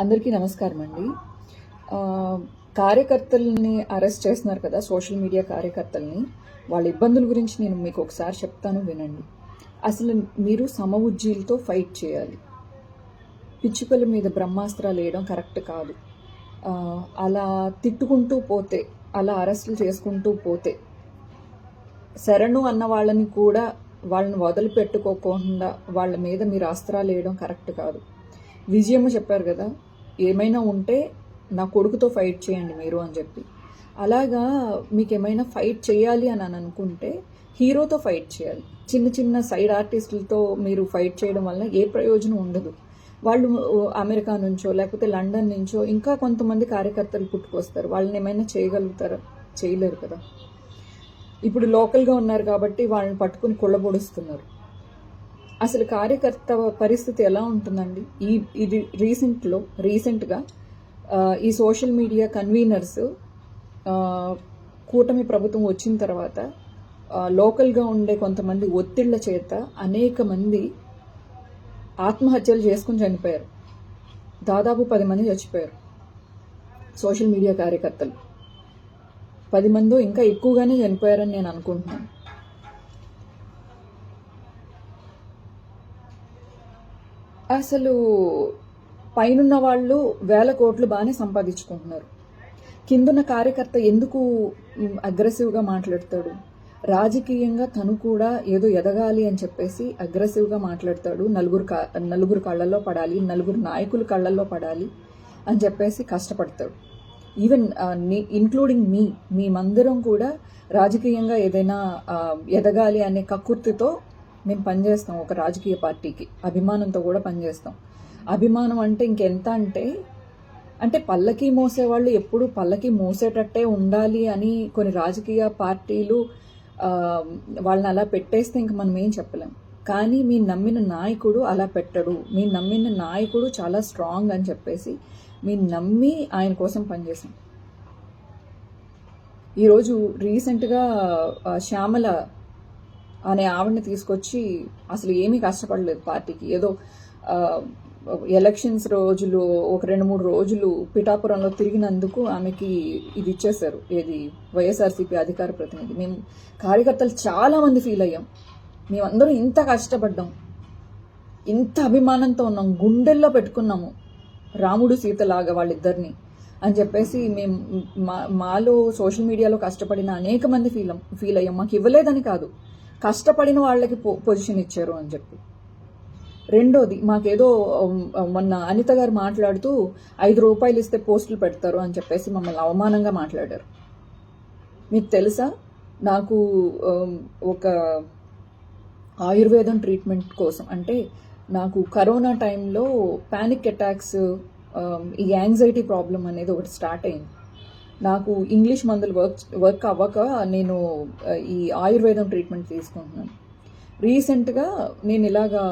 అందరికీ నమస్కారం అండి కార్యకర్తల్ని అరెస్ట్ చేస్తున్నారు కదా సోషల్ మీడియా కార్యకర్తల్ని. వాళ్ళ ఇబ్బందుల గురించి నేను మీకు ఒకసారి చెప్తాను వినండి. అసలు మీరు సమ ఉజ్జీలతో ఫైట్ చేయాలి. పిచ్చుకల మీద బ్రహ్మాస్త్రాలు వేయడం కరెక్ట్ కాదు. అలా తిట్టుకుంటూ పోతే అలా అరెస్టులు చేసుకుంటూ పోతే శరణు అన్న వాళ్ళని కూడా వాళ్ళని వదిలిపెట్టుకోకుండా వాళ్ళ మీద మీరు అస్త్రాలు వేయడం కరెక్ట్ కాదు. విజయమ్మ చెప్పారు కదా ఏమైనా ఉంటే నా కొడుకుతో ఫైట్ చేయండి మీరు అని చెప్పి. అలాగా మీకు ఏమైనా ఫైట్ చేయాలి అని అని అనుకుంటే హీరోతో ఫైట్ చేయాలి. చిన్న చిన్న సైడ్ ఆర్టిస్టులతో మీరు ఫైట్ చేయడం వల్ల ఏ ప్రయోజనం ఉండదు. వాళ్ళు అమెరికా నుంచో లేకపోతే లండన్ నుంచో ఇంకా కొంతమంది కార్యకర్తలు పుట్టుకొస్తారు. వాళ్ళని ఏమైనా చేయగలుగుతారా? చేయలేరు కదా. ఇప్పుడు లోకల్గా ఉన్నారు కాబట్టి వాళ్ళని పట్టుకుని కుళ్ళబొడుస్తున్నారు అసలు కార్యకర్త పరిస్థితి ఎలా ఉంటుందండి? ఈ ఇది రీసెంట్లో రీసెంట్గా ఈ సోషల్ మీడియా కన్వీనర్స్ కూటమి ప్రభుత్వం వచ్చిన తర్వాత లోకల్గా ఉండే కొంతమంది ఒత్తిళ్ళ చేత అనేక మంది ఆత్మహత్యలు చేసుకుని చనిపోయారు. దాదాపు పది మంది చచ్చిపోయారు సోషల్ మీడియా కార్యకర్తలు. పది మందో ఇంకా ఎక్కువగానే చనిపోయారని నేను అనుకుంటున్నాను. అసలు పైనున్న వాళ్ళు వేల కోట్లు బాగానే సంపాదించుకుంటున్నారు. కిందున్న కార్యకర్త ఎందుకు అగ్రెసివ్గా మాట్లాడతాడు? రాజకీయంగా తను కూడా ఏదో ఎదగాలి అని చెప్పేసి అగ్రెసివ్గా మాట్లాడతాడు. నలుగురు నలుగురు కళ్ళల్లో పడాలి నలుగురు నాయకులు కళ్ళల్లో పడాలి అని చెప్పేసి కష్టపడతాడు. ఈవెన్ ఇంక్లూడింగ్ మీ మేమందరం కూడా రాజకీయంగా ఏదైనా ఎదగాలి అనే కక్కుర్తితో మేము పనిచేస్తాం ఒక రాజకీయ పార్టీకి. అభిమానంతో కూడా పనిచేస్తాం. అభిమానం అంటే ఇంకెంత అంటే అంటే పల్లకి మోసేవాళ్ళు ఎప్పుడు పల్లకి మోసేటట్టే ఉండాలి అని కొన్ని రాజకీయ పార్టీలు వాళ్ళని అలా పెట్టేస్తే ఇంక మనం ఏం చెప్పలేం. కానీ మీ నమ్మిన నాయకుడు అలా పెట్టడు. మీ నమ్మిన నాయకుడు చాలా స్ట్రాంగ్ అని చెప్పేసి మీ నమ్మి ఆయన కోసం పనిచేసాం ఈరోజు రీసెంట్గా శ్యామల అనే ఆవిడని తీసుకొచ్చి అసలు ఏమీ కష్టపడలేదు పార్టీకి. ఏదో ఎలక్షన్స్ రోజులు ఒక రెండు మూడు రోజులు పిఠాపురంలో తిరిగినందుకు ఆమెకి ఇది ఇచ్చేశారు. ఏది? వైఎస్ఆర్సీపీ అధికార ప్రతినిధి. మేము కార్యకర్తలు చాలామంది ఫీల్ అయ్యాం. మేమందరం ఇంత కష్టపడ్డాం. ఇంత అభిమానంతో ఉన్నాం. గుండెల్లో పెట్టుకున్నాము రాముడు సీతలాగా వాళ్ళిద్దరిని అని చెప్పేసి మేము మా మాలో సోషల్ మీడియాలో కష్టపడిన అనేక మంది ఫీల్ ఫీల్ అయ్యాం. మాకు ఇవ్వలేదని కాదు. కష్టపడిన వాళ్ళకి పొ పొజిషన్ ఇచ్చారు అని చెప్పి. రెండోది మాకేదో మొన్న అనిత గారు మాట్లాడుతూ ఐదు రూపాయలు ఇస్తే పోస్టులు పెడతారు అని చెప్పేసి మమ్మల్ని అవమానంగా మాట్లాడారు. మీకు తెలుసా? నాకు ఒక ఆయుర్వేదం ట్రీట్మెంట్ కోసం అంటే నాకు కరోనా టైంలో పానిక్ అటాక్స్ ఈ యాంగ్జైటీ ప్రాబ్లం అనేది ఒకటి స్టార్ట్ అయింది. నాకు ఇంగ్లీష్ మందులు వర్క్ వర్క్ అవ్వక నేను ఈ ఆయుర్వేదం ట్రీట్మెంట్ తీసుకుంటున్నాను. రీసెంట్గా నేను ఇలాగా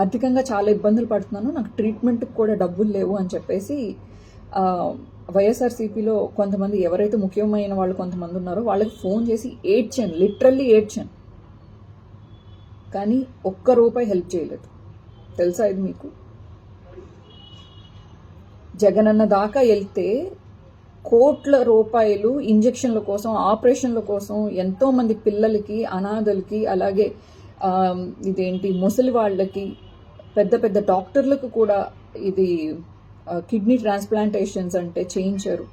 ఆర్థికంగా చాలా ఇబ్బందులు పడుతున్నాను. నాకు ట్రీట్మెంట్కి కూడా డబ్బులు లేవు అని చెప్పేసి వైఎస్ఆర్సీపీలో కొంతమంది ఎవరైతే ముఖ్యమైన వాళ్ళు కొంతమంది ఉన్నారో వాళ్ళకి ఫోన్ చేసి ఏడ్చాను. లిటరల్లీ ఏడ్చాను. కానీ ఒక్క రూపాయి హెల్ప్ చేయలేదు. తెలుసా ఇది మీకు? జగనన్న దాకా వెళ్తే కోట్ల రూపాయలు ఇంజక్షన్ల కోసం ఆపరేషన్ల కోసం ఎంతోమంది పిల్లలకి అనాథలకి అలాగే ఇదేంటి ముసలి వాళ్ళకి పెద్ద పెద్ద డాక్టర్లకు కూడా ఇది కిడ్నీ ట్రాన్స్ప్లాంటేషన్స్ అంటే చేయించారు.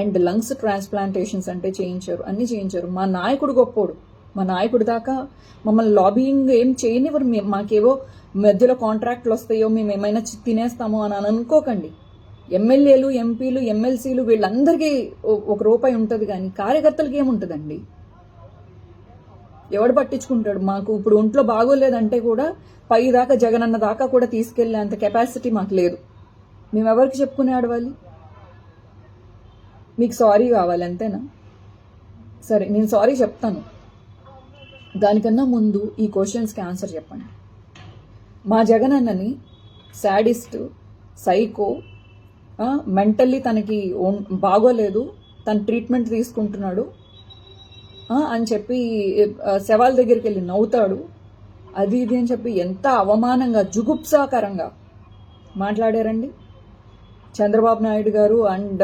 అండ్ లంగ్స్ ట్రాన్స్ప్లాంటేషన్స్ అంటే చేయించారు. అన్నీ చేయించారు. మా నాయకుడు గొప్పోడు. మా నాయకుడు దాకా మమ్మల్ని లాబింగ్ ఏం చేయనివ్వరు. మేము మాకేవో మధ్యలో కాంట్రాక్ట్లు వస్తాయో మేము ఏమైనా తినేస్తామో అని అని అనుకోకండి. ఎమ్మెల్యేలు ఎంపీలు ఎమ్మెల్సీలు వీళ్ళందరికీ ఒక రూపాయి ఉంటుంది కానీ కార్యకర్తలకి ఏముంటుందండి? ఎవడు పట్టించుకుంటాడు? మాకు ఇప్పుడు ఒంట్లో బాగోలేదంటే కూడా పై దాకా జగనన్న దాకా కూడా తీసుకెళ్ళే అంత కెపాసిటీ మాకు లేదు. మేము ఎవరికి చెప్పుకునే ఆడవాలి మీకు సారీ కావాలి అంతేనా? సరే నేను సారీ చెప్తాను. దానికన్నా ముందు ఈ క్వశ్చన్స్కి ఆన్సర్ చెప్పండి. మా జగనన్నని శాడిస్ట్ సైకో మెంటల్లీ తనకి ఓన్- బాగోలేదు తన ట్రీట్మెంట్ తీసుకుంటున్నాడు. అని చెప్పి శవాల దగ్గరికి వెళ్ళి నవ్వుతాడు. అది ఇది అని చెప్పి ఎంత అవమానంగా జుగుప్సాకరంగా మాట్లాడారండి. చంద్రబాబు నాయుడు గారు అండ్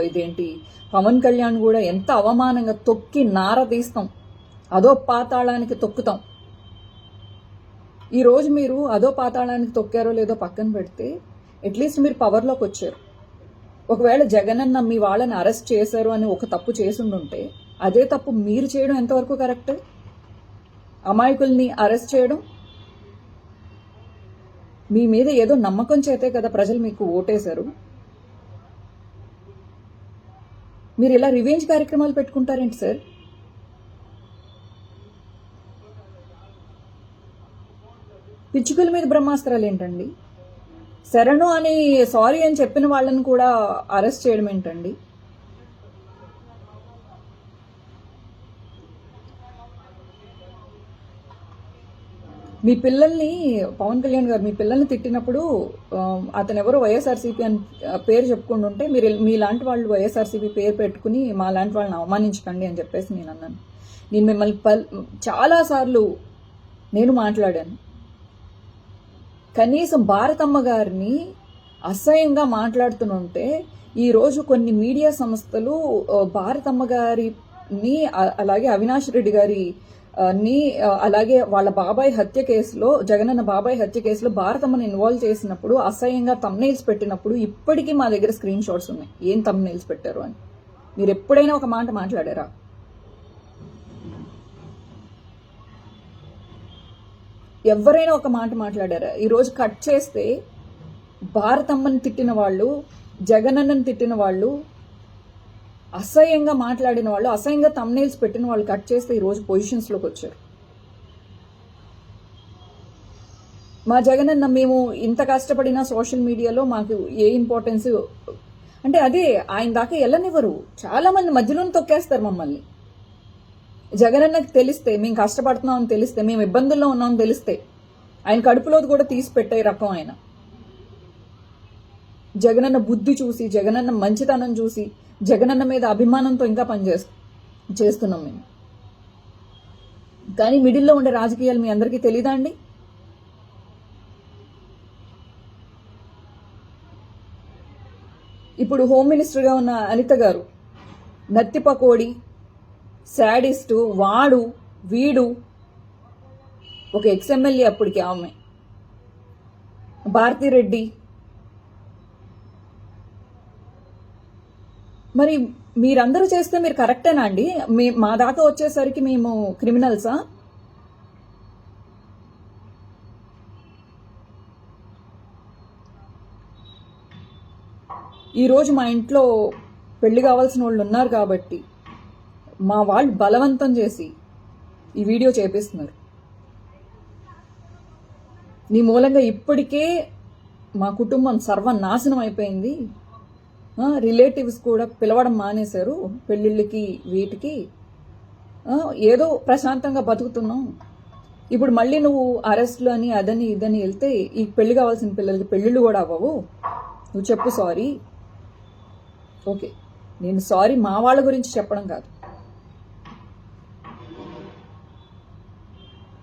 ఇదేంటి పవన్ కళ్యాణ్ కూడా ఎంత అవమానంగా తొక్కి నార తీస్తాం. అదో పాతాళానికి తొక్కుతాం. ఈరోజు మీరు అదో పాతాళానికి తొక్కారో లేదో పక్కన పెడితే అట్లీస్ట్ మీరు పవర్లోకి వచ్చారు. ఒకవేళ జగన్ అన్న మీ వాళ్ళని అరెస్ట్ చేశారు అని ఒక తప్పు చేసుండుంటే అదే తప్పు మీరు చేయడం ఎంతవరకు కరెక్ట్ అమాయకుల్ని అరెస్ట్ చేయడం? మీ మీద ఏదో నమ్మకం చేతే కదా ప్రజలు మీకు ఓటేశారు. మీరు ఇలా రివెంజ్ కార్యక్రమాలు పెట్టుకుంటారేంటి సార్? పిచ్చుకల మీద బ్రహ్మాస్త్రాలు ఏంటండి శరణు అని సారీ అని చెప్పిన వాళ్ళని కూడా అరెస్ట్ చేయడం ఏంటండి? మీ పిల్లల్ని పవన్ కళ్యాణ్ గారు మీ పిల్లల్ని తిట్టినప్పుడు అతను ఎవరో వైఎస్ఆర్సీపీ అని పేరు చెప్పుకుంటూ ఉంటే మీరు మీలాంటి వాళ్ళు వైఎస్ఆర్సీపీ పేరు పెట్టుకుని మా లాంటి వాళ్ళని అవమానించకండి అని చెప్పేసి నేను అన్నాను. నేను మిమ్మల్ని పల్ చాలాసార్లు నేను మాట్లాడాను. కనీసం భారతమ్మ గారిని అసహ్యంగా మాట్లాడుతుంటే ఈరోజు కొన్ని మీడియా సంస్థలు భారతమ్మ గారిని అలాగే అవినాష్ రెడ్డి గారి ని అలాగే వాళ్ళ బాబాయ్ హత్య కేసులో జగనన్న బాబాయ్ హత్య కేసులో భారతమ్మని ఇన్వాల్వ్ చేసినప్పుడు అసహ్యంగా తమ్నైల్స్ పెట్టినప్పుడు ఇప్పటికీ మా దగ్గర స్క్రీన్ షాట్స్ ఉన్నాయి. ఏం తమ్నైల్స్ పెట్టారు అని. మీరు ఎప్పుడైనా ఒక మాట మాట్లాడారా? ఎవరైనా ఒక మాట మాట్లాడారా? ఈరోజు కట్ చేస్తే భారతమ్మని తిట్టిన వాళ్ళు జగనన్నని తిట్టిన వాళ్ళు అసహ్యంగా మాట్లాడిన వాళ్ళు అసహ్యంగా తమ్నేల్స్ పెట్టిన వాళ్ళు కట్ చేస్తే ఈరోజు పొజిషన్స్లోకి వచ్చారు. మా జగనన్న మేము ఇంత కష్టపడిన సోషల్ మీడియాలో మాకు ఏ ఇంపార్టెన్స్ అంటే అదే ఆయన దాకా వెళ్ళనివ్వరు. చాలా మంది మధ్యలోనే తొక్కేస్తారు మమ్మల్ని. జగనన్నకి తెలిస్తే మేము కష్టపడుతున్నామని తెలిస్తే మేము ఇబ్బందుల్లో ఉన్నామని తెలిస్తే ఆయన కడుపులోది కూడా తీసి పెట్టే రకం ఆయన. జగనన్న బుద్ధి చూసి జగనన్న మంచితనం చూసి జగనన్న మీద అభిమానంతో ఇంకా పనిచేస్తు చేస్తున్నాం మేము. కానీ మిడిల్లో ఉండే రాజకీయాలు మీ అందరికీ తెలీదా అండి? ఇప్పుడు హోమ్ మినిస్టర్గా ఉన్న అనిత గారు నత్తి పకోడి శాడిస్టు వాడు వీడు ఒక ఎక్స్ఎమ్మెల్యే అప్పటికి ఆమె. భారతిరెడ్డి. మరి మీరందరూ చేస్తే మీరు కరెక్టేనా అండి? మీ మా దాకా వచ్చేసరికి మేము క్రిమినల్సా? ఈరోజు మా ఇంట్లో పెళ్ళి కావాల్సిన వాళ్ళు ఉన్నారు కాబట్టి. మా వాళ్ళు బలవంతం చేసి ఈ వీడియో చేపిస్తున్నారు. నీ మూలంగా ఇప్పటికే మా కుటుంబం సర్వనాశనం అయిపోయింది. రిలేటివ్స్ కూడా పిలవడం మానేశారు. పెళ్ళిళ్ళకి వీటికి. ఏదో ప్రశాంతంగా బతుకుతున్నాం. ఇప్పుడు మళ్ళీ నువ్వు అరెస్ట్లు అని అదని ఇదని వెళ్తే ఈ పెళ్ళి కావాల్సిన పిల్లలకి పెళ్ళిళ్ళు కూడా అవ్వవు. నువ్వు చెప్పు సారీ. ఓకే. నేను సారీ మా వాళ్ళ గురించి చెప్పడం కాదు.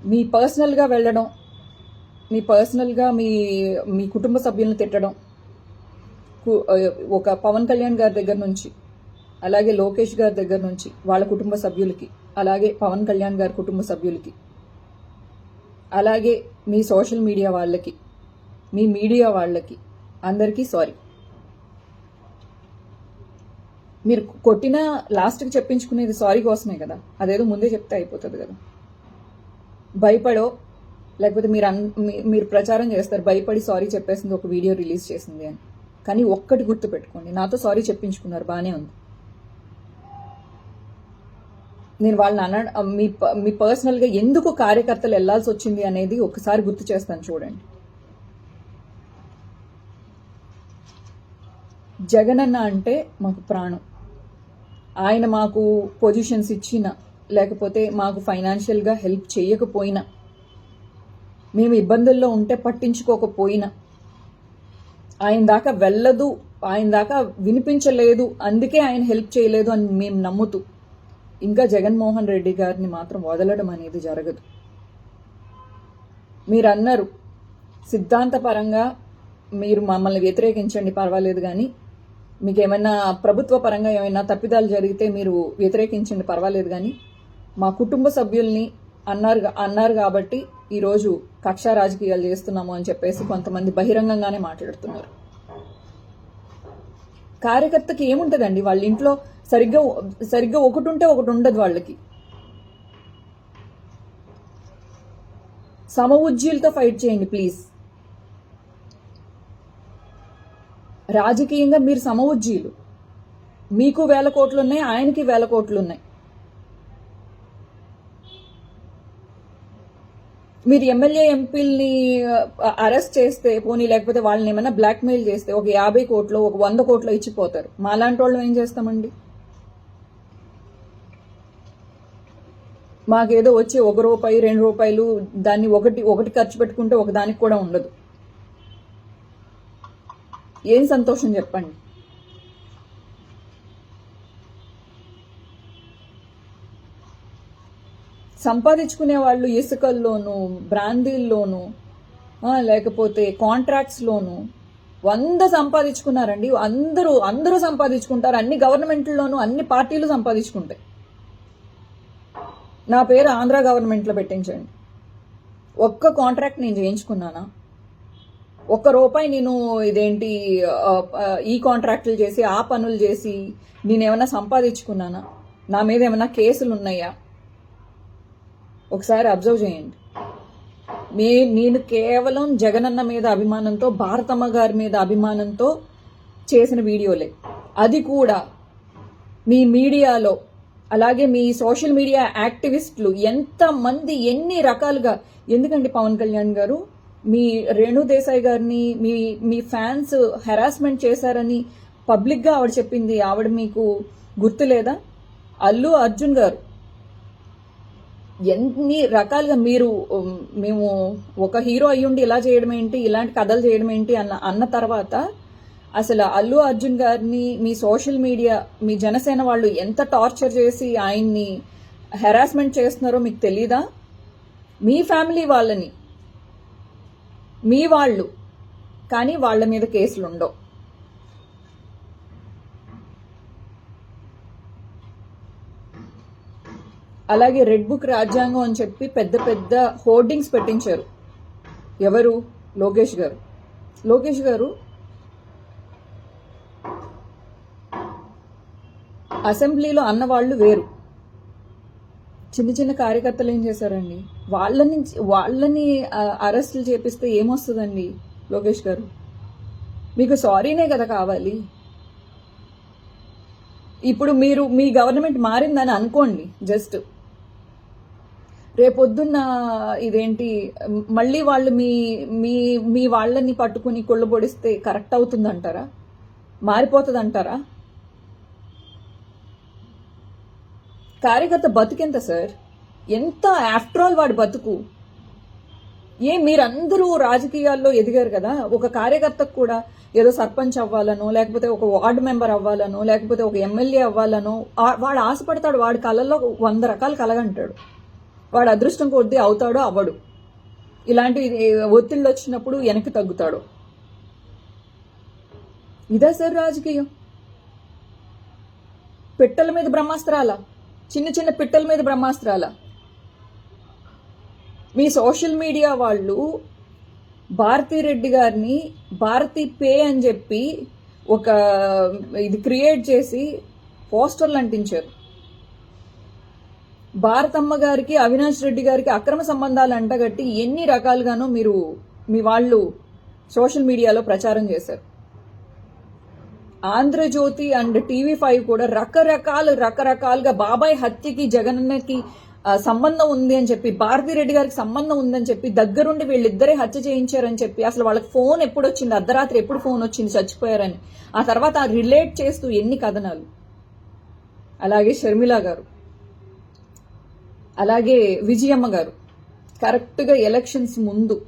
మీ పర్సనల్గా వెళ్ళడం మీ పర్సనల్గా మీ మీ కుటుంబ సభ్యులను తిట్టడం ఒక పవన్ కళ్యాణ్ గారి దగ్గర నుంచి అలాగే లోకేష్ గారి దగ్గర నుంచి వాళ్ళ కుటుంబ సభ్యులకి అలాగే పవన్ కళ్యాణ్ గారి కుటుంబ సభ్యులకి అలాగే మీ సోషల్ మీడియా వాళ్ళకి మీ మీడియా వాళ్ళకి అందరికీ సారీ. మీరు కొట్టిన లాస్ట్కి చెప్పించుకునేది సారీ కోసమే కదా అదేదో ముందే చెప్తే అయిపోతుంది కదా. భయపడో లేకపోతే మీరు అన్ మీ- మీరు ప్రచారం చేస్తారు భయపడి సారీ చెప్పేసింది ఒక వీడియో రిలీజ్ చేసింది అని. కానీ ఒక్కటి గుర్తు పెట్టుకోండి నాతో సారీ చెప్పించుకున్నారు బాగానే ఉంది. నేను వాళ్ళని అన మీ ప- మీ పర్సనల్గా ఎందుకు కార్యకర్తలు వెళ్ళాల్సి వచ్చింది అనేది ఒకసారి గుర్తు చేస్తాను చూడండి. జగనన్న అంటే మాకు ప్రాణం. ఆయన మాకు పొజిషన్స్ ఇచ్చిన లేకపోతే మాకు ఫైనాన్షియల్గా హెల్ప్ చేయకపోయినా మేము ఇబ్బందుల్లో ఉంటే పట్టించుకోకపోయినా ఆయన దాకా వెళ్ళదు ఆయన దాకా వినిపించలేదు అందుకే ఆయన హెల్ప్ చేయలేదు అని మేము నమ్ముతూ ఇంకా జగన్మోహన్ రెడ్డి గారిని మాత్రం వదలడం అనేది జరగదు. మీరు అన్నారు సిద్ధాంతపరంగా మీరు మమ్మల్ని వ్యతిరేకించండి పర్వాలేదు కానీ మీకు ఏమైనా ప్రభుత్వ పరంగా ఏమైనా తప్పిదాలు జరిగితే మీరు వ్యతిరేకించండి పర్వాలేదు కానీ మా కుటుంబ సభ్యుల్ని అన్నారు అన్నారు కాబట్టి ఈరోజు కక్షా రాజకీయాలు చేస్తున్నాము అని చెప్పేసి కొంతమంది బహిరంగంగానే మాట్లాడుతున్నారు. కార్యకర్తకి ఏముంటదండి? వాళ్ళ ఇంట్లో సరిగ్గా సరిగ్గా ఒకటి ఉంటే ఒకటి ఉండదు వాళ్ళకి. సమ ఉజ్జీలతో ఫైట్ చేయండి ప్లీజ్. రాజకీయంగా మీరు సమ ఉజ్జీలు మీకు వేల కోట్లు ఉన్నాయి ఆయనకి వేల కోట్లు ఉన్నాయి మీరు ఎమ్మెల్యే ఎంపీల్ని అరెస్ట్ చేస్తే పోనీ లేకపోతే వాళ్ళని ఏమైనా బ్లాక్మెయిల్ చేస్తే ఒక యాభై కోట్లు ఒక వంద కోట్లు ఇచ్చిపోతారు. మాలాంటి వాళ్ళు ఏం చేస్తామండి? మాకేదో వచ్చి ఒక రూపాయి రెండు రూపాయలు దాన్ని ఒకటి ఒకటి ఖర్చు పెట్టుకుంటే ఒక దానికి కూడా ఉండదు. ఏం సంతోషం చెప్పండి? సంపాదించుకునే వాళ్ళు ఇసుకల్లోనూ బ్రాందీల్లోనూ లేకపోతే కాంట్రాక్ట్స్లోనూ వంద సంపాదించుకున్నారండి. అందరూ అందరూ సంపాదించుకుంటారు. అన్ని గవర్నమెంట్లోనూ అన్ని పార్టీలు సంపాదించుకుంటాయి. నా పేరు ఆంధ్ర గవర్నమెంట్లో పెట్టించండి. ఒక్క కాంట్రాక్ట్ నేను చేయించుకున్నానా? ఒక్క రూపాయి నేను ఇదేంటి ఈ కాంట్రాక్టులు చేసి ఆ పనులు చేసి నేను ఏమైనా సంపాదించుకున్నానా? నా మీద ఏమైనా కేసులు ఉన్నాయా ఒకసారి అబ్జర్వ్ చేయండి. మే నేను కేవలం జగనన్న మీద అభిమానంతో భారతమ్మ గారి మీద అభిమానంతో చేసిన వీడియోలే. అది కూడా మీ మీడియాలో అలాగే మీ సోషల్ మీడియా యాక్టివిస్టులు ఎంతమంది ఎన్ని రకాలుగా ఎందుకంటే పవన్ కళ్యాణ్ గారు? మీ రేణు దేశాయ్ గారిని మీ మీ ఫ్యాన్స్ హెరాస్మెంట్ చేశారని పబ్లిక్గా ఆవిడ చెప్పింది ఆవిడ మీకు గుర్తులేదా? అల్లు అర్జున్ గారు. ఎన్ని రకాలుగా మీరు మేము ఒక హీరో అయ్యుండి ఇలా చేయడం ఏంటి ఇలాంటి కథలు చేయడం ఏంటి అన్న అన్న తర్వాత అసలు అల్లు అర్జున్ గారిని మీ సోషల్ మీడియా మీ జనసేన వాళ్ళు ఎంత టార్చర్ చేసి ఆయన్ని హెరాస్మెంట్ చేస్తున్నారో మీకు తెలీదా? మీ ఫ్యామిలీ వాళ్ళని మీ వాళ్ళు కానీ వాళ్ళ మీద కేసులు ఉండవు అలాగే రెడ్ బుక్ రాజ్యాంగం అని చెప్పి పెద్ద పెద్ద హోర్డింగ్స్ పెట్టించారు. ఎవరు? లోకేష్ గారు. లోకేష్ గారు అసెంబ్లీలో అన్నవాళ్ళు వేరు. చిన్న చిన్న కార్యకర్తలు ఏం చేశారండి? వాళ్ళని వాళ్ళని అరెస్టులు చేపిస్తే ఏమొస్తుందండి లోకేష్ గారు? మీకు సారీనే కదా కావాలి. ఇప్పుడు మీరు మీ గవర్నమెంట్ మారిందని అనుకోండి జస్ట్ రేపొద్దున్న ఇదేంటి మళ్ళీ వాళ్ళు మీ మీ మీ వాళ్ళని పట్టుకుని కొళ్ళబొడిస్తే కరెక్ట్ అవుతుందంటారా? మారిపోతుందంటారా? కార్యకర్త బతుకెంత సార్? ఎంత ఆఫ్టర్ ఆల్ వాడి బతుకు? ఏ మీరందరూ రాజకీయాల్లో ఎదిగారు కదా? ఒక కార్యకర్తకు కూడా ఏదో సర్పంచ్ అవ్వాలనో లేకపోతే ఒక వార్డు మెంబర్ అవ్వాలనో లేకపోతే ఒక ఎమ్మెల్యే అవ్వాలనో వాడు ఆశపడతాడు వాడి కళ్ళల్లో వంద రకాలు కలగంటాడు. వాడు అదృష్టం కొద్దీ అవుతాడో అవ్వడు. ఇలాంటి ఒత్తిళ్ళు వచ్చినప్పుడు వెనక్కి తగ్గుతాడు. ఇదే సార్ రాజకీయం. పిట్టల మీద బ్రహ్మాస్త్రాల? చిన్న చిన్న పిట్టల మీద బ్రహ్మాస్త్రాల? మీ సోషల్ మీడియా వాళ్ళు భారతీ రెడ్డి గారిని భారతీ పే అని చెప్పి ఒక ఇది క్రియేట్ చేసి పోస్టర్లు అంటించారు. భారతమ్మ గారికి అవినాష్ రెడ్డి గారికి అక్రమ సంబంధాలు అంటగట్టి ఎన్ని రకాలుగానో మీరు మీ వాళ్ళు సోషల్ మీడియాలో ప్రచారం చేశారు. ఆంధ్రజ్యోతి అండ్ టీవీ ఫైవ్ కూడా రకరకాలు రకరకాలుగా బాబాయ్ హత్యకి జగనన్నకి సంబంధం ఉంది అని చెప్పి భారతీ రెడ్డి గారికి సంబంధం ఉందని చెప్పి దగ్గరుండి వీళ్ళిద్దరే హత్య చేయించారని చెప్పి అసలు వాళ్ళకి ఫోన్ ఎప్పుడు వచ్చింది? అర్ధరాత్రి ఎప్పుడు ఫోన్ వచ్చింది? చచ్చిపోయారని. ఆ తర్వాత రిలేట్ చేస్తూ ఎన్ని కథనాలు? అలాగే షర్మిల గారు. అలాగే విజయమ్మ గారు కరెక్ట్గా ఎలక్షన్స్ ముందు.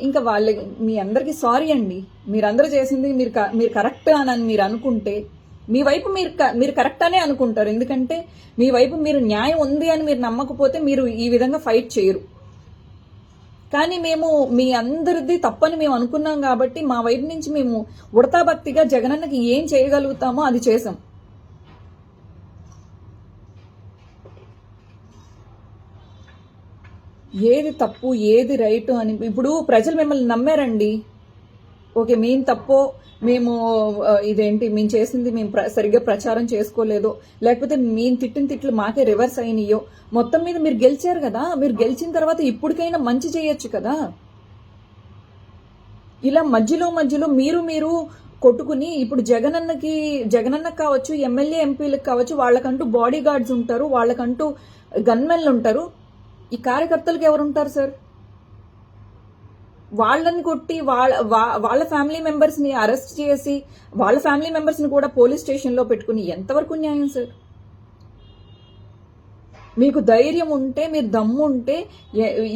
ఇంకా వాళ్ళ మీ అందరికీ సారీ అండి. మీరందరూ చేసింది మీరు క- మీరు కరెక్ట్ అని మీరు అనుకుంటే మీ వైపు మీరు క- మీరు కరెక్ట్ అనే అనుకుంటారు. ఎందుకంటే మీ వైపు మీరు న్యాయం ఉంది అని మీరు నమ్మకపోతే మీరు ఈ విధంగా ఫైట్ చేయరు. కానీ మేము మీ అందరిది తప్పని మేము అనుకున్నాం కాబట్టి మా వైపు నుంచి మేము ఉడతాభక్తిగా జగనన్నకి ఏం చేయగలుగుతామో అది చేసాం ఏది తప్పు ఏది రైట్ అని ఇప్పుడు ప్రజలు మిమ్మల్ని నమ్మారండి. ఓకే మేము తప్పో మేము ఇదేంటి మేము చేసింది మేము ప్ర- సరిగ్గా ప్రచారం చేసుకోలేదో. లేకపోతే మేము తిట్టిన తిట్లు మాకే రివర్స్ అయినాయో మొత్తం మీద మీరు గెలిచారు కదా మీరు గెలిచిన తర్వాత ఇప్పటికైనా మంచి చేయొచ్చు కదా. ఇలా మధ్యలో మధ్యలో మీరు మీరు కొట్టుకుని ఇప్పుడు జగనన్నకి జగనన్నకు కావచ్చు ఎమ్మెల్యే ఎంపీలకు కావచ్చు వాళ్ళకంటూ బాడీ గార్డ్స్ ఉంటారు వాళ్ళకంటూ గన్మెన్లు ఉంటారు. ఈ కార్యకర్తలకు ఎవరు ఉంటారు సార్? వాళ్ళని కొట్టి వాళ్ళ వాళ్ళ ఫ్యామిలీ మెంబర్స్ని అరెస్ట్ చేసి వాళ్ళ ఫ్యామిలీ మెంబర్స్ని కూడా పోలీస్ స్టేషన్లో పెట్టుకుని ఎంతవరకు న్యాయం సార్? మీకు ధైర్యం ఉంటే మీరు దమ్ము ఉంటే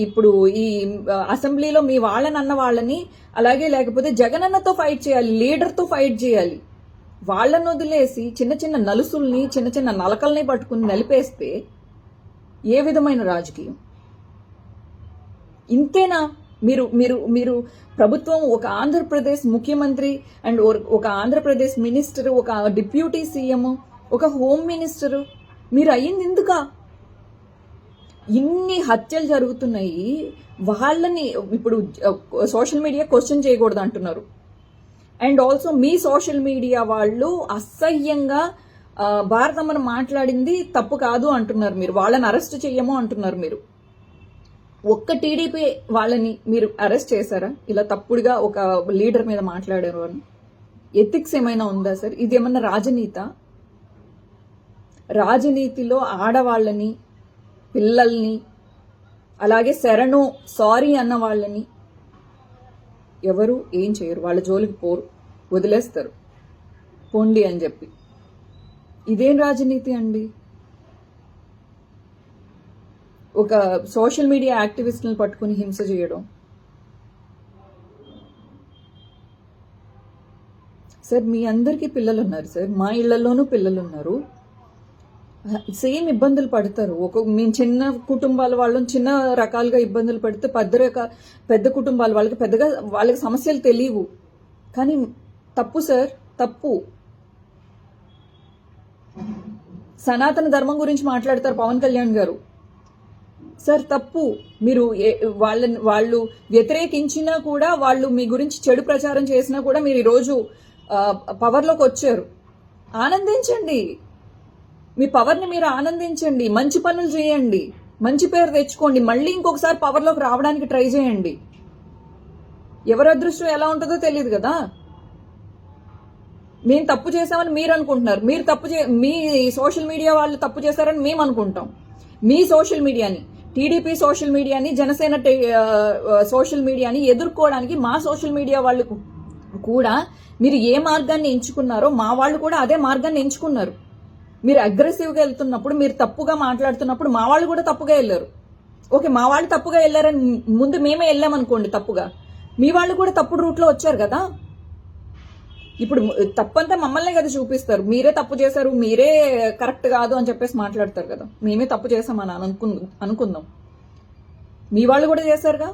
ఇప్పుడు ఈ అసెంబ్లీలో మీ వాళ్ళని అన్న వాళ్ళని అలాగే లేకపోతే జగనన్నతో ఫైట్ చేయాలి లీడర్తో ఫైట్ చేయాలి. వాళ్ళను వదిలేసి చిన్న చిన్న నలుసుల్ని చిన్న చిన్న నలకల్ని పట్టుకుని నలిపేస్తే ఏ విధమైన రాజకీయం? ఇంతేనా? మీరు మీరు మీరు ప్రభుత్వం ఒక ఆంధ్రప్రదేశ్ ముఖ్యమంత్రి అండ్ ఒక ఆంధ్రప్రదేశ్ మినిస్టర్ ఒక డిప్యూటీ సీఎం ఒక హోమ్ మినిస్టర్. మీరు అయ్యింది ఎందుకా? ఇన్ని హత్యలు జరుగుతున్నాయి. వాళ్ళని ఇప్పుడు సోషల్ మీడియా క్వశ్చన్ చేయకూడదు అంటున్నారు అండ్ ఆల్సో మీ సోషల్ మీడియా వాళ్ళు అసహ్యంగా భారతమ్మను మాట్లాడింది తప్పు కాదు అంటున్నారు మీరు. వాళ్ళని అరెస్ట్ చెయ్యము అంటున్నారు మీరు. ఒక్క టీడీపీ వాళ్ళని మీరు అరెస్ట్ చేశారా? ఇలా తప్పుడుగా ఒక లీడర్ మీద మాట్లాడారు అని. ఎథిక్స్ ఏమైనా ఉందా సార్? ఇది ఏమన్నా రాజనీత? రాజనీతిలో ఆడవాళ్ళని పిల్లల్ని అలాగే శరణు సారీ అన్న వాళ్ళని ఎవరు ఏం చేయరు. వాళ్ళ జోలికి పోరు. వదిలేస్తారు. పొండి అని చెప్పి. ఇదేం రాజనీతి అండి? ఒక సోషల్ మీడియా యాక్టివిస్ట్ని పట్టుకుని హింస చేయడం. సార్ మీ అందరికీ పిల్లలు ఉన్నారు సార్. మా ఇళ్ళలోనూ పిల్లలు ఉన్నారు సేమ్ ఇబ్బందులు పడతారు. ఒక మేము చిన్న కుటుంబాల వాళ్ళని చిన్న రకాలుగా ఇబ్బందులు పడితే పెద్ద రక పెద్ద కుటుంబాల వాళ్ళకి పెద్దగా వాళ్ళకి సమస్యలు తెలియవు. కానీ తప్పు సార్ తప్పు. సనాతన ధర్మం గురించి మాట్లాడతారు పవన్ కళ్యాణ్ గారు. సార్ తప్పు. మీరు ఏ- వాళ్ళని వాళ్ళు వ్యతిరేకించినా కూడా వాళ్ళు మీ గురించి చెడు ప్రచారం చేసినా కూడా మీరు ఈరోజు పవర్లోకి వచ్చారు. ఆనందించండి. మీ పవర్ని మీరు ఆనందించండి. మంచి పనులు చేయండి. మంచి పేరు తెచ్చుకోండి. మళ్ళీ ఇంకొకసారి పవర్లోకి రావడానికి ట్రై చేయండి. ఎవరి అదృష్టం ఎలా ఉంటుందో తెలియదు కదా. మేము తప్పు చేసామని మీరు అనుకుంటున్నారు. మీరు తప్పు చే మీ సోషల్ మీడియా వాళ్ళు తప్పు చేశారని మేము అనుకుంటాం. మీ సోషల్ మీడియాని టీడీపీ సోషల్ మీడియాని జనసేన సోషల్ మీడియాని ఎదుర్కోవడానికి మా సోషల్ మీడియా వాళ్ళు కూడా మీరు ఏ మార్గాన్ని ఎంచుకున్నారో మా వాళ్ళు కూడా అదే మార్గాన్ని ఎంచుకున్నారు. మీరు అగ్రెసివ్గా వెళ్తున్నప్పుడు మీరు తప్పుగా మాట్లాడుతున్నప్పుడు మా వాళ్ళు కూడా తప్పుగా వెళ్ళారు. ఓకే మా వాళ్ళు తప్పుగా వెళ్ళారని ముందు మేమే వెళ్ళామనుకోండి తప్పుగా. మీ వాళ్ళు కూడా తప్పుడు రూట్లో వచ్చారు కదా? ఇప్పుడు తప్పంతా మమ్మల్నే కదా చూపిస్తారు. మీరే తప్పు చేశారు మీరే కరెక్ట్ కాదు అని చెప్పేసి మాట్లాడతారు కదా. మేమే తప్పు చేసామని అనుకుందాం అనుకుందాం. మీ వాళ్ళు కూడా చేశారుగా?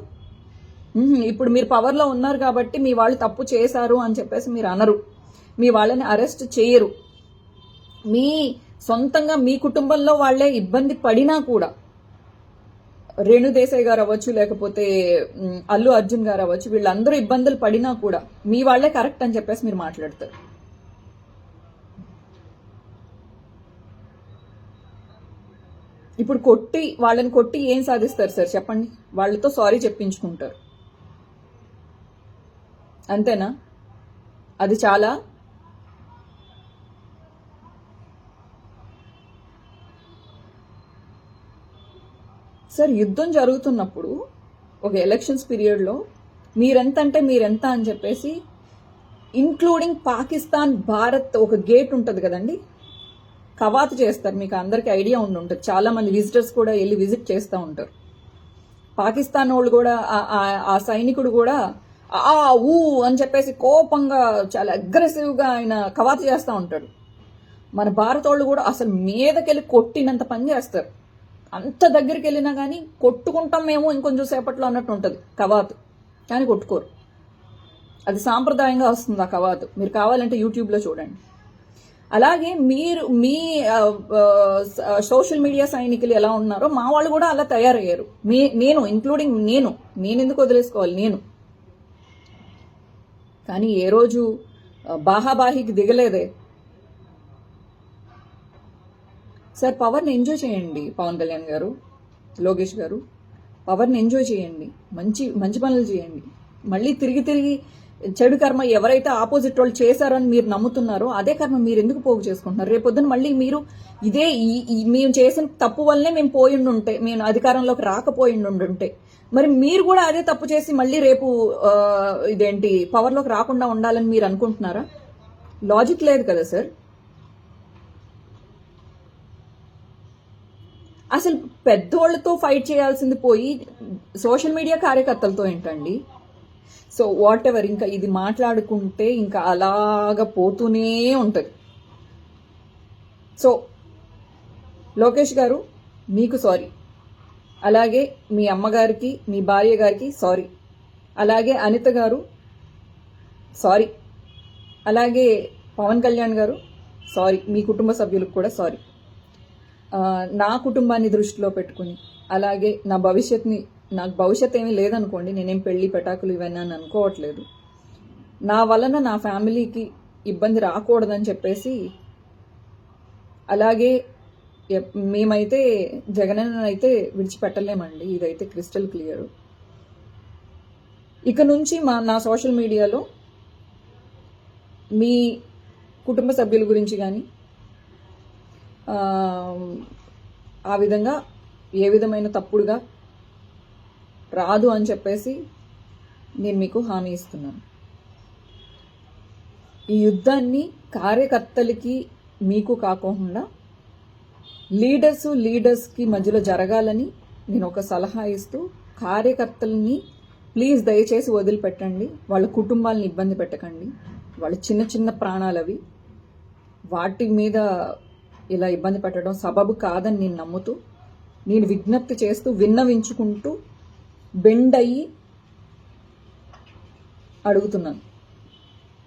ఇప్పుడు మీరు పవర్లో ఉన్నారు కాబట్టి మీ వాళ్ళు తప్పు చేశారు అని చెప్పేసి మీరు అనరు. మీ వాళ్ళని అరెస్ట్ చేయరు. మీ సొంతంగా మీ కుటుంబంలో వాళ్ళే ఇబ్బంది పడినా కూడా రేణు దేశాయ్ గారు అవ్వచ్చు లేకపోతే అల్లు అర్జున్ గారు అవ్వచ్చు వీళ్ళందరూ ఇబ్బందులు పడినా కూడా మీ వాళ్ళే కరెక్ట్ అని చెప్పేసి మీరు మాట్లాడతారు. ఇప్పుడు కొట్టి వాళ్ళని కొట్టి ఏం సాధిస్తారు సార్? చెప్పండి. వాళ్ళతో సారీ చెప్పించుకుంటారు. అంతేనా? అది చాలా సార్ యుద్ధం జరుగుతున్నప్పుడు ఒక ఎలక్షన్స్ పీరియడ్లో మీరెంత అంటే మీరెంత అని చెప్పేసి ఇంక్లూడింగ్ పాకిస్తాన్ భారత్ ఒక గేట్ ఉంటుంది కదండి? కవాతు చేస్తారు మీకు అందరికీ ఐడియా ఉండి ఉంటుంది. చాలామంది విజిటర్స్ కూడా వెళ్ళి విజిట్ చేస్తూ ఉంటారు. పాకిస్తాన్ వాళ్ళు కూడా ఆ- ఆ సైనికుడు కూడా ఆ ఊ అని చెప్పేసి కోపంగా చాలా అగ్రెసివ్గా ఆయన కవాతు చేస్తూ ఉంటాడు. మన భారత వాళ్ళు కూడా అసలు మీదకెళ్ళి కొట్టినంత పని చేస్తారు. అంత దగ్గరికి వెళ్ళినా కానీ కొట్టుకుంటాం మేము ఇంకొంచెం సేపట్లో అన్నట్టు ఉంటుంది కవాతు. కానీ కొట్టుకోరు. అది సాంప్రదాయంగా వస్తుంది ఆ కవాతు. మీరు కావాలంటే యూట్యూబ్లో చూడండి. అలాగే మీరు మీ సోషల్ మీడియా సైనికులు ఎలా ఉన్నారో మా వాళ్ళు కూడా అలా తయారయ్యారు. మీ నేను ఇంక్లూడింగ్ నేను నేను ఎందుకు వదిలేసుకోవాలి? నేను. కానీ ఏ రోజు ఆ, బాహాబాహికి దిగలేదే. సార్ పవర్ని ఎంజాయ్ చేయండి పవన్ కళ్యాణ్ గారు లోకేష్ గారు. పవర్ని ఎంజాయ్ చేయండి మంచి మంచి పనులు చేయండి. మళ్ళీ తిరిగి తిరిగి చెడు కర్మ ఎవరైతే ఆపోజిట్ వాళ్ళు చేశారని మీరు నమ్ముతున్నారో అదే కర్మ మీరు ఎందుకు పోగు చేసుకుంటున్నారు? రేపొద్దున మళ్ళీ మీరు ఇదే ఈ- మేము చేసిన తప్పు వల్లనే మేము పోయిండు ఉంటే మేము అధికారంలోకి రాకపోయిండుంటే ఉంటే మరి మీరు కూడా అదే తప్పు చేసి మళ్ళీ రేపు ఇదేంటి పవర్లోకి రాకుండా ఉండాలని మీరు అనుకుంటున్నారా? లాజిక్ లేదు కదా సార్. అసలు పెద్దోళ్ళతో ఫైట్ చేయాల్సింది పోయి సోషల్ మీడియా కార్యకర్తలతో ఏంటండి? సో వాట్ ఎవర్ ఇంకా ఇది మాట్లాడుకుంటే ఇంకా అలాగ పోతూనే ఉంటుంది. సో లోకేష్ గారు మీకు సారీ. అలాగే మీ అమ్మగారికి మీ భార్య గారికి సారీ. అలాగే అనిత గారు సారీ. అలాగే పవన్ కళ్యాణ్ గారు సారీ. మీ కుటుంబ సభ్యులకు కూడా సారీ. నా కుటుంబాన్ని దృష్టిలో పెట్టుకుని అలాగే నా భవిష్యత్ని నాకు భవిష్యత్ ఏమీ లేదనుకోండి నేనేం పెళ్ళి పెటాకులు ఇవన్నీ అని అనుకోవట్లేదు. నా వలన నా ఫ్యామిలీకి ఇబ్బంది రాకూడదని చెప్పేసి అలాగే ఎప్- మేమైతే జగనన్న అయితే విడిచిపెట్టలేమండి ఇదైతే క్రిస్టల్ క్లియర్. ఇక నుంచి మా నా సోషల్ మీడియాలో మీ కుటుంబ సభ్యుల గురించి కానీ ఆ, విధంగా ఏ విధమైన తప్పుడుగా రాదు అని చెప్పేసి నేను మీకు హామీ ఇస్తున్నాను. ఈ యుద్ధాన్ని కార్యకర్తలకి మీకు కాకుండా లీడర్స్ లీడర్స్కి మధ్యలో జరగాలని నేను ఒక సలహా ఇస్తూ కార్యకర్తలని ప్లీజ్ దయచేసి వదిలిపెట్టండి. వాళ్ళ కుటుంబాలను ఇబ్బంది పెట్టకండి. వాళ్ళ చిన్న చిన్న ప్రాణాలు అవి వాటి మీద ఇలా ఇబ్బంది పెట్టడం సబబు కాదని నేను నమ్ముతూ నేను విజ్ఞప్తి చేస్తూ విన్నవించుకుంటూ బెండ్ అయ్యి అడుగుతున్నాను.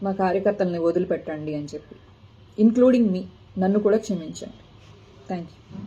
మా కార్యకర్తల్ని వదిలిపెట్టండి అని చెప్పి. ఇంక్లూడింగ్ మీ నన్ను కూడా క్షమించండి. Thank you